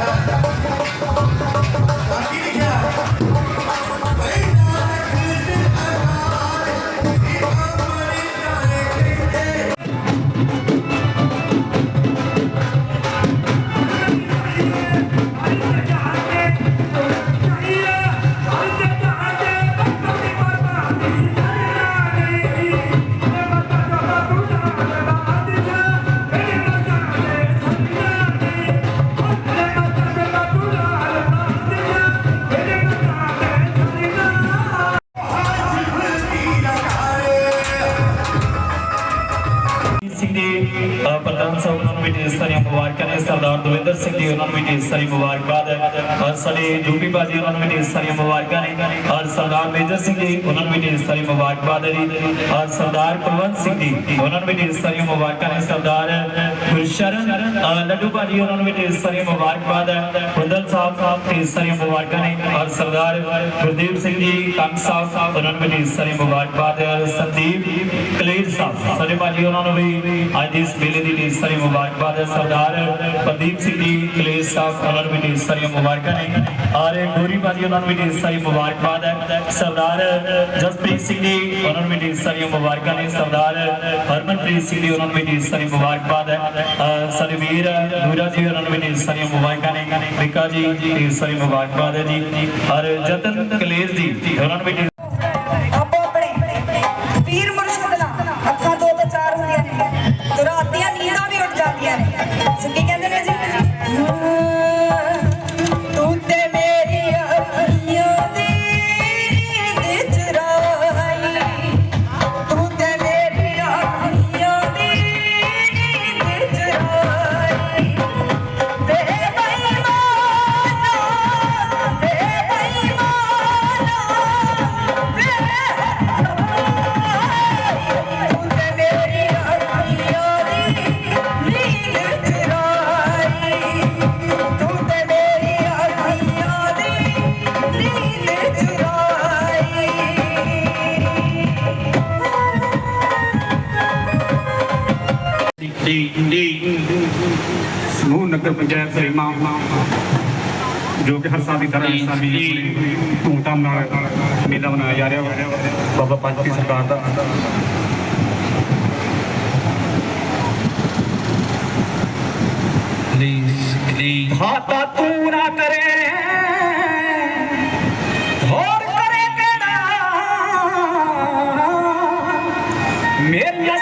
やった! ਪ੍ਰਧਾਨ ਸਾਹਿਬ ਉਹਨਾਂ ਨੂੰ ਵੀ ਢੇਰ ਸਾਰੀਆਂ ਮੁਬਾਰਕਾਂ ਨੇ। ਸਰਦਾਰ ਦਵਿੰਦਰ ਸਿੰਘ ਜੀ, ਉਹਨਾਂ ਨੂੰ ਵੀ ਢੇਰ ਸਾਰੀ ਮੁਬਾਰਕਬਾਦ ਹੈ ਔਰ ਸਾਡੇ ਯੂਪੀ ਬਾਜੀ ਉਹਨਾਂ ਨੂੰ ਵੀ ਢੇਰ ਸਾਰੀਆਂ ਮੁਬਾਰਕਾਂ ਨੇ। ਔਰ ਸਰਦਾਰ ਮੇਜਰ ਸਿੰਘ ਜੀ, ਉਹਨਾਂ ਨੂੰ ਵੀ ਢੇਰ ਸਾਰੀ ਮੁਬਾਰਕਬਾਦ ਹੈ ਜੀ। ਸਰਦਾਰ ਕੁਲਵੰਤ ਸਿੰਘ ਜੀ, ਉਹਨਾਂ ਨੂੰ ਵੀ ਢੇਰ ਸਾਰੀਆਂ ਮੁਬਾਰਕਾਂ ਨੇ। ਸਰਦਾਰ ਗੁਰਸ਼ਰਨ ਲੱਡੂ ਬਾਜੀ ਉਹਨਾਂ ਨੂੰ ਵੀ ਢੇਰ ਸਾਰੀਆਂ ਮੁਬਾਰਕਬਾਦ ਹੈ। ਹੁੰਦਲ ਸਾਹਿਬ, ਢੇਰ ਸਾਰੀਆਂ ਮੁਬਾਰਕਾਂ ਨੇ। ਔਰ ਸਰਦਾਰ ਗੁਰਦੀਪ ਸਿੰਘ ਜੀ, ਕੰਗ ਸਾਹਿਬ, ਉਹਨਾਂ ਨੂੰ ਵੀ ਢੇਰ ਸਾਰੀ ਮੁਬਾਰਕਬਾਦ ਹੈ। ਸੰਦੀਪ ਕਲੇਰ ਸਾਹਿਬ, ਸਾਡੇ ਬਾਜੀ ਉਹਨਾਂ ਨੂੰ ਵੀ ਅੱਜ ਇਸ ਮੇਲੇ ਦੀ ਢੇਰ ਸਾਰੀ ਮੁਬਾਰਕਬਾਦ ਹੈ। ਸਰਦਾਰ ਪ੍ਰਦੀਪ ਸਿੰਘ ਜੀ, ਕਲੇਰ ਸਾਹਿਬ, ਉਹਨਾਂ ਨੂੰ ਵੀ ਢੇਰ ਸਾਰੀਆਂ ਮੁਬਾਰਕਾਂ ਨੇ ਔਰ ਗੋਰੀ ਬਾਜੀ ਉਹਨਾਂ ਨੂੰ ਵੀ ਢੇਰ ਮੁਬਾਰਕਬਾਦ ਹੈ। ਸਰਦਾਰ ਜਸਪ੍ਰੀਤ ਸਿੰਘ ਜੀ ਉਹਨਾਂ ਨੂੰ ਵੀ ਢੇਰ ਸਾਰੀਆਂ ਮੁਬਾਰਕਾਂ ਨੇ। ਸਰਦਾਰ ਹਰਮਨਪ੍ਰੀਤ ਸਿੰਘ ਜੀ ਉਹਨਾਂ ਨੂੰ ਵੀ ਢੇਰ ਸਾਰੀ ਮੁਬਾਰਕਬਾਦ ਹੈ। ਅ, ਸਾਡੇ ਵੀਰ ਨੂਰਾ ਜੀ ਉਹਨਾਂ ਨੂੰ ਵੀ ਢੇਰ ਸਾਰੀਆਂ ਮੁਬਾਰਕਾਂ ਨੇ। ਵਿਕਾ ਜੀ ਢੇਰ ਸਾਰੀ ਮੁਬਾਰਕਬਾਦ ਹੈ ਜੀ। ਔਰ ਜਤਨ ਕਲੇਰ ਜੀ ਉਹਨਾਂ ਨੂੰ ਵੀ ਨਗਰ ਪੰਚਾਇਤ ਸਰੀਮਾ ਜੋ ਕਿ ਹਰ ਸਾਲ ਦੀ ਤਰ੍ਹਾਂ ਇਸ ਸਾਲ ਵੀ ਧੂਮਧਾਮ ਨਾਲ ਮੇਲਾ ਮਨਾਇਆ ਜਾ ਰਿਹਾ ਵਾ। ਬਾਬਾ ਪੰਜ ਕੀ ਸਰਕਾਰ ਦਾ। ਹਾਤਾ ਤੂੰ ਨਾ ਕਰੇ ਹੋਰ ਕਰੇ ਕਿਹੜਾ? ਮੇਰੀਆਂ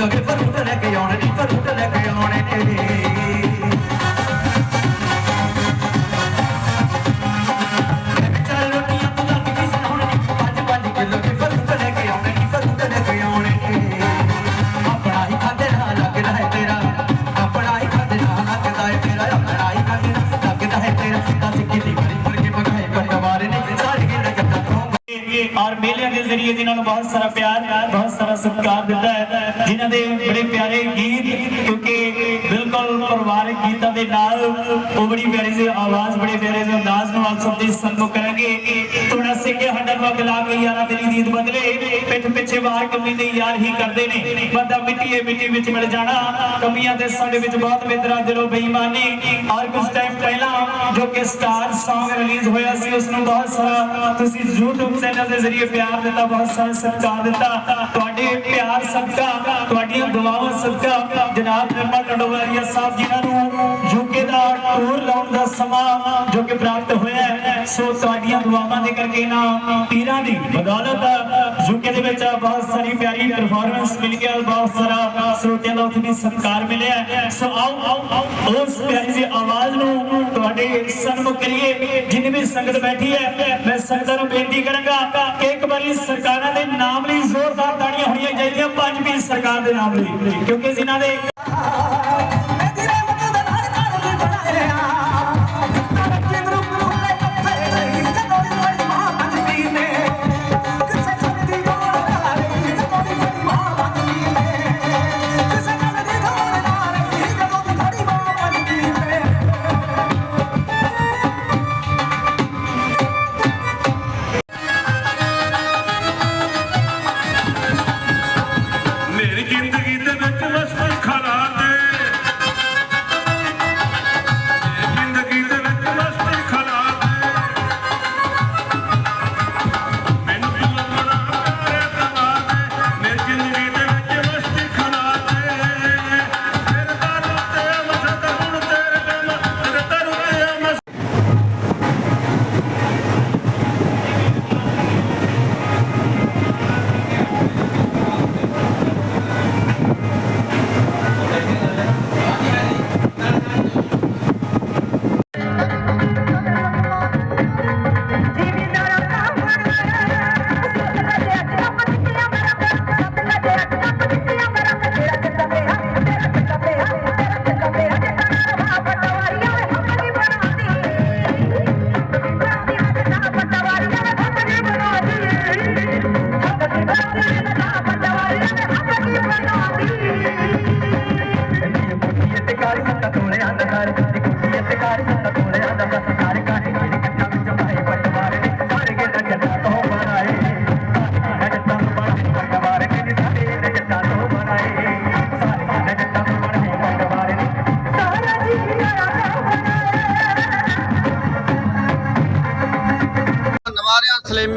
lo che fa tutta la caione, ti fa tutta la ਜ਼ਰੀਏ ਜਿਨ੍ਹਾਂ ਨੂੰ ਬਹੁਤ ਸਾਰਾ ਪਿਆਰ, ਬਹੁਤ ਸਾਰਾ ਸਤਿਕਾਰ ਦਿੱਤਾ ਹੈ, ਜਿਨ੍ਹਾਂ ਦੇ ਬੜੇ ਪਿਆਰੇ ਗੀਤ, ਕਿਉਂਕਿ ਬਿਲਕੁਲ ਪਰਿਵਾਰਕ ਗੀਤਾਂ ਦੇ ਨਾਲ ਉਹ ਬੜੀ ਪਿਆਰੀ ਜਿਹੀ ਆਵਾਜ਼, ਬੜੇ ਪਿਆਰੇ ਜਿਹੇ ਅੰਦਾਜ਼ ਨਾਲ ਸਭ ਦੀ ਸੰਗਤ ਕਰਾਂਗੇ। ਤੁਣਾ ਸਿੰਘ ਹੱਡਾਂ ਨੂੰ ਲਾ ਕੇ ਯਾਰਾਂ ਤੇਰੀ ਨੀਂਦ ਬਦਲੇ। ਪਿੱਠ ਪਿੱਛੇ ਵਾਰ ਕਮੀਨੇ ਯਾਰ ਹੀ ਕਰਦੇ ਨੇ। ਬੰਦਾ ਮਿੱਟੀਏ ਮਿੱਟੀ ਵਿੱਚ ਮਿਲ ਜਾਣਾ। ਕਮੀਆਂ ਤੇ ਸਾਡੇ ਵਿੱਚ ਬਹੁਤ ਮਿੱਤਰਾਂ ਦਿਲੋਂ ਬੇਈਮਾਨੀ। ਔਰ ਕੁਝ ਟਾਈਮ ਪਹਿਲਾਂ ਜੋ ਕਿ ਸਟਾਰ Song ਰਿਲੀਜ਼ ਹੋਇਆ ਸੀ ਉਸ ਨੂੰ ਬਹੁਤ ਸਾਰਾ ਤੁਸੀਂ YouTube ਚੈਨਲ ਦੇ ਜ਼ਰੀਏ ਪਿਆਰ ਦਿੱਤਾ, ਬਹੁਤ ਸਾਰਾ ਸਤਿਕਾਰ ਦਿੱਤਾ। ਸੋ ਤੁਹਾਡੀਆਂ ਦੁਆਵਾਂ ਦੇ ਕਰਕੇ ਨਾ ਪੀਰਾਂ ਦੀ ਬਦੌਲਤ ਯੂਕੇ ਦੇ ਵਿੱਚ ਬਹੁਤ ਸਾਰੀ ਪਿਆਰੀ ਪਰਫਾਰਮੈਂਸ ਮਿਲ ਗਿਆ, ਬਹੁਤ ਸਾਰਾ ਸਰੋਤਿਆਂ ਦਾ ਉੱਥੇ ਵੀ ਸਤਿਕਾਰ ਮਿਲਿਆ ਸੋ ਆਓ ਉਸ ਪਿਆਰੀ ਜਿਹੀ ਆਵਾਜ਼ ਨੂੰ ਤੁਹਾਡੇ ਸਨਮੁਖ ਕਰੀਏ, ਜਿੰਨੀ ਵੀ ਸੰਗਤ ਬੈਠੀ ਹੈ, ਮੈਂ ਸੰਗਤਾਂ ਨੂੰ ਬੇਨਤੀ ਕਰਾਂਗਾ ਕਿ ਇੱਕ ਵਾਰੀ ਸਰਕਾਰਾਂ ਦੇ ਨਾਮ ਲਈ ਜ਼ੋਰਦਾਰ ਤਾੜੀਆਂ ਹੋਣੀਆਂ ਚਾਹੀਦੀਆਂ, ਪੰਜ ਪੀਸ ਸਰਕਾਰ ਦੇ ਨਾਮ ਲਈ, ਕਿਉਂਕਿ ਜਿਨ੍ਹਾਂ ਦੇ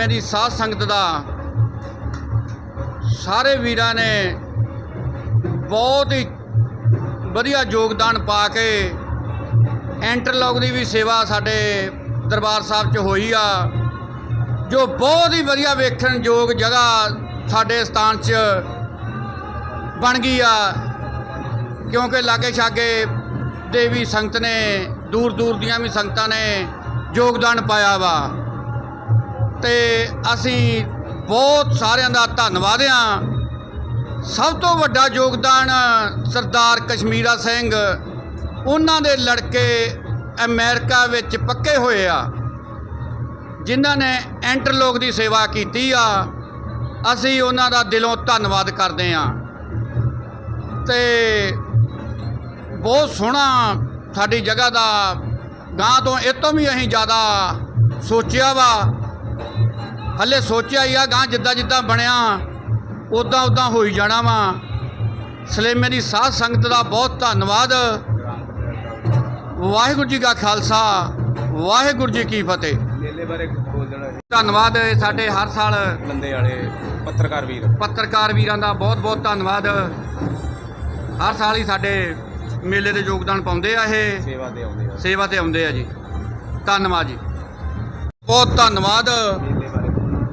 ਨਵਾਰਿਆਂ ਦੀ ਸਾਧ ਸੰਗਤ ਦਾ ਸਾਰੇ ਵੀਰਾਂ ਨੇ ਬਹੁਤ ਹੀ ਵਧੀਆ ਯੋਗਦਾਨ ਪਾ ਕੇ ਇੰਟਰਲੌਕ ਦੀ ਵੀ ਸੇਵਾ ਸਾਡੇ ਦਰਬਾਰ ਸਾਹਿਬ 'ਚ ਹੋਈ ਆ, ਜੋ ਬਹੁਤ ਹੀ ਵਧੀਆ ਵੇਖਣ ਯੋਗ ਜਗ੍ਹਾ ਸਾਡੇ ਸਥਾਨ 'ਚ ਬਣ ਗਈ ਆ। ਕਿਉਂਕਿ ਲਾਗੇ ਛਾਗੇ ਦੇ ਵੀ ਸੰਗਤ ਨੇ ਦੂਰ ਦੂਰ ਦੀਆਂ ਵੀ ਸੰਗਤਾਂ ਨੇ ਯੋਗਦਾਨ ਪਾਇਆ ਵਾ। ਤੇ ਅਸੀਂ ਬਹੁਤ ਸਾਰਿਆਂ ਦਾ ਧੰਨਵਾਦ ਆ ਸਭ ਤੋਂ ਵੱਡਾ ਯੋਗਦਾਨ ਸਰਦਾਰ ਕਸ਼ਮੀਰਾ ਸਿੰਘ, ਉਹਨਾਂ ਦੇ ਲੜਕੇ ਅਮਰੀਕਾ ਵਿੱਚ ਪੱਕੇ ਹੋਏ ਆ, ਜਿਨ੍ਹਾਂ ਨੇ ਇੰਟਰਲੋਕ ਦੀ ਸੇਵਾ ਕੀਤੀ ਆ। ਅਸੀਂ ਉਹਨਾਂ ਦਾ ਦਿਲੋਂ ਧੰਨਵਾਦ ਕਰਦੇ ਆ ਤੇ ਬਹੁਤ ਸੋਹਣਾ ਸਾਡੀ ਜਗ੍ਹਾ ਦਾ ਗਾਂ ਤੋਂ ਇਹ ਤੋਂ ਵੀ ਅਸੀਂ ਜ਼ਿਆਦਾ ਸੋਚਿਆ ਵਾ। ਹੱਲੇ ਸੋਚਿਆ ਹੀ ਆ ਗਾਂ ਜਿੱਦਾਂ ਜਿੱਦਾਂ ਬਣਿਆ ਉਦਾਂ ਉਦਾਂ ਹੋਈ ਜਾਣਾ ਵਾ। ਸਲੇਮੇ ਦੀ ਸਾਧ ਸੰਗਤ ਦਾ ਬਹੁਤ ਧੰਨਵਾਦ। ਵਾਹਿਗੁਰੂ ਜੀ ਕਾ ਖਾਲਸਾ ਵਾਹਿਗੁਰੂ ਜੀ ਕੀ ਫਤਿਹ। ਮੇਲੇ ਬਾਰੇ ਬੋਲ ਦੇਣਾ ਧੰਨਵਾਦ ਸਾਡੇ ਹਰ ਸਾਲ ਲੰਦੇ ਵਾਲੇ ਪੱਤਰਕਾਰ ਵੀਰ। ਪੱਤਰਕਾਰ ਵੀਰਾਂ ਦਾ ਬਹੁਤ ਬਹੁਤ ਧੰਨਵਾਦ। ਹਰ ਸਾਲ ਹੀ ਸਾਡੇ ਮੇਲੇ ਦੇ ਯੋਗਦਾਨ ਪਾਉਂਦੇ ਆ ਇਹ। ਸੇਵਾ ਦੇ ਆਉਂਦੇ ਆ। ਸੇਵਾ ਤੇ ਆਉਂਦੇ ਆ ਜੀ। ਧੰਨਵਾਦ ਜੀ। ਬਹੁਤ ਧੰਨਵਾਦ।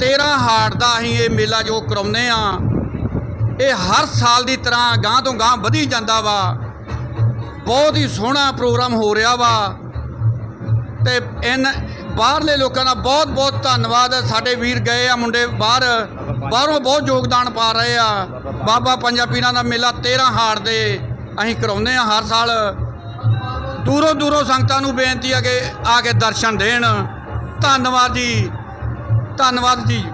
13 ਹਾੜ ਦਾ ਅਸੀਂ ਇਹ ਮੇਲਾ ਜੋ ਕਰਾਉਂਦੇ ਆ ਇਹ ਹਰ ਸਾਲ ਦੀ ਤਰ੍ਹਾਂ ਗਾਂ ਤੋਂ ਗਾਂ ਵਧੀ ਜਾਂਦਾ ਵਾ। ਬਹੁਤ ਹੀ ਸੋਹਣਾ ਪ੍ਰੋਗਰਾਮ ਹੋ ਰਿਹਾ ਵਾ। ਤੇ ਇਨ ਬਾਹਰਲੇ ਲੋਕਾਂ ਦਾ ਬਹੁਤ ਬਹੁਤ ਧੰਨਵਾਦ। ਸਾਡੇ ਵੀਰ ਗਏ ਆ ਮੁੰਡੇ ਬਾਹਰ। ਬਾਹਰੋਂ ਬਹੁਤ ਯੋਗਦਾਨ ਪਾ ਰਹੇ ਆ। ਬਾਬਾ ਪੰਜਾਬੀਆਂ ਦਾ ਮੇਲਾ 13 ਹਾੜ ਦੇ ਅਸੀਂ ਕਰਾਉਂਦੇ ਆ ਹਰ ਸਾਲ। ਦੂਰੋਂ ਦੂਰੋਂ ਸੰਗਤਾਂ ਨੂੰ ਬੇਨਤੀ ਆ ਕਿ ਆ ਕੇ ਦਰਸ਼ਨ ਦੇਣ। ਧੰਨਵਾਦ ਜੀ। ਧੰਨਵਾਦ ਜੀ।